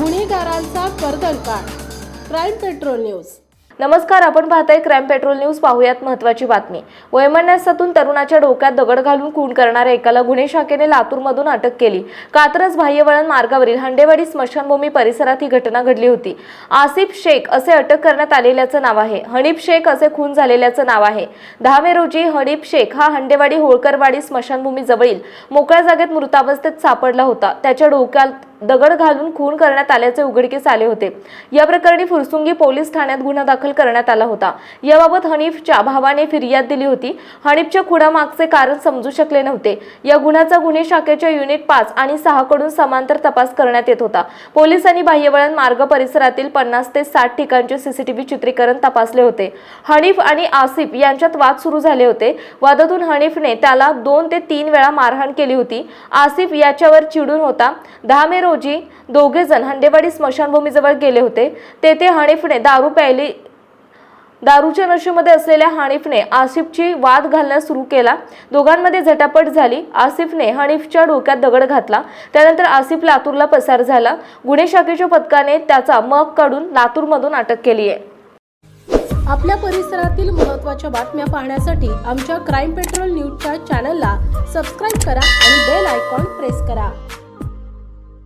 कर्दळकाळ crime petrol news. नमस्कार आपण पाहताय क्राईम पेट्रोल न्यूज. पाहूयात महत्वाची बातमी. वैमनस्यातून तरुणाच्या डोक्यात दगड घालून खून करणाऱ्या एकाला गुन्हे शाखेने लातूरमधून अटक केली. कात्रज बाह्यवळण मार्गावरील हंडेवाडी स्मशानभूमी परिसरात ही घटना घडली होती. आसिफ शेख असे अटक करण्यात आलेल्याचं नाव आहे. हनीफ शेख असे खून झालेल्याचं नाव आहे. दहा मे रोजी हनीफ शेख हा हंडेवाडी होळकरवाडी स्मशानभूमी जवळील मोकळ्या जागेत मृतावस्थेत सापडला होता. त्याच्या डोक्यात दगड घालून खून करण्यात आल्याचे उघडकीस आले होते. या प्रकरणी फुरसुंगी पोलीस ठाण्यात गुन्हा दाखल करण्यात आला होता. याबाबत हनीफच्या भावाने फिर्याद दिली होती. हनीफच्या खुडामागचे कारण समजू शकले नव्हते. या गुन्ह्याचा गुन्हे शाखेच्या युनिट पाच आणि सहा कडून समांतर तपास करण्यात येत होता. पोलिसांनी बाह्यवळण मार्ग परिसरातील पन्नास ते साठ ठिकाणचे सीसीटीव्ही चित्रीकरण तपासले होते. हनीफ आणि आसिफ यांच्यात वाद सुरू झाले होते. वादातून हनीफने त्याला दोन ते तीन वेळा मारहाण केली होती. आसिफ याच्यावर चिडून होता. दहा मे रोजी दोघे जण हंडेवाडी स्मशानभूमीजवळ गेले होते. तेथे हनीफने दारू प्यायली दारूच्या नशेमध्ये असलेल्या हानिफने आसिफची वाद घालण्यास सुरू केला. दोघांमध्ये झटापट झाली. आसिफने हनीफच्या डोक्यात दगड घातला. त्यानंतर आसिफ लातूरला पसार झाला. गुन्हे शाखेच्या पथकाने त्याचा मग काढून लातूरमधून अटक केली आहे. आपल्या परिसरातील महत्त्वाच्या बातम्या पाहण्यासाठी आमच्या क्राईम पेट्रोल न्यूजच्या चॅनलला सबस्क्राईब करा आणि बेल आयकॉन प्रेस करा.